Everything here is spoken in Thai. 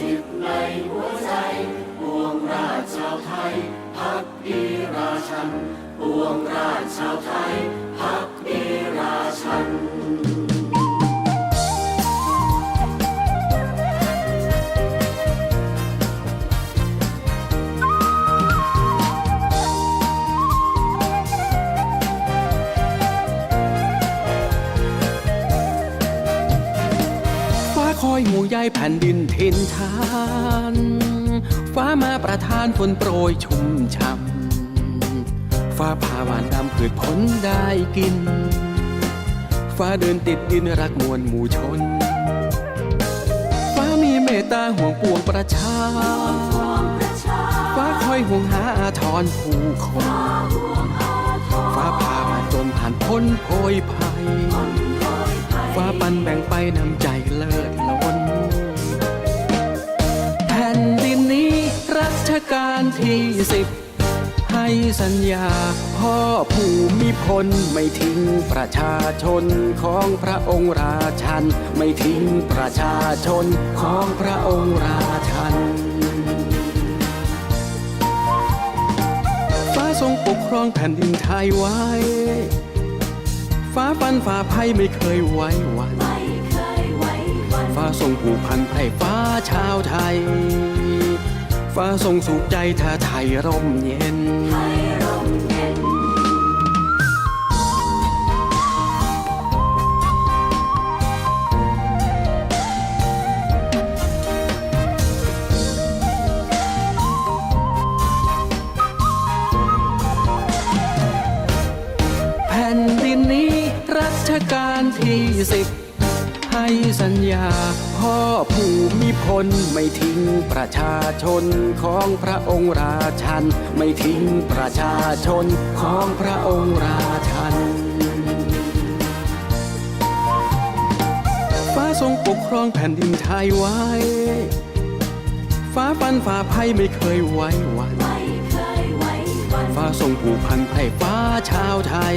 ถิตในหัวใจปวงราชชาวไทยพักดีราชันปวงราชชาวไทยพักดีราชัน คอยหูใยแผ่นดินทินทาน ฟ้ามาประทานฝนโปรยชุ่มช่ำฟ้าผ่าหวานดำพืชผลได้กิน ฟ้าเดินติดดินรักมวลหมู่ชน ฟ้ามีเมตตาห่วงปวงประชา ฟ้าคอยห่วงหาอาทรผู้คน ฟ้าผ่ามาจนผ่านพ้นโพยภัย ฟ้าปันแบ่งไปน้ำใจเลิศล้นแผ่นดินนี้รัชกาลที่สิบให้สัญญาพ่อภูมิพลไม่ทิ้งประชาชนของพระองค์ราชัน ไม่ทิ้งประชาชนของพระองค์ราชัน ฟ้าทรงปกครองแผ่นดินไทยไว้ ฟ้าฟันฝ่าภัยไม่เคยไว้วันฟ้าทรงผูกพันไพร่ฟ้าชาวไทย ฟ้าทรงสุขใจถ้าไทยร่มเย็นาลที่สิบให้สัญญา พ่อภูมิพลไม่ทิ้งประชาชนของพระองค์ราชัน ไม่ทิ้งประชาชนของพระองค์ราชัน ฟ้าทรงปกครองแผ่นดินไทยไว้ ฟ้าฟันฝ่าภัยไม่เคยไว้วันฟ้าทรงผูกพันไพร่ฟ้าชาวไทย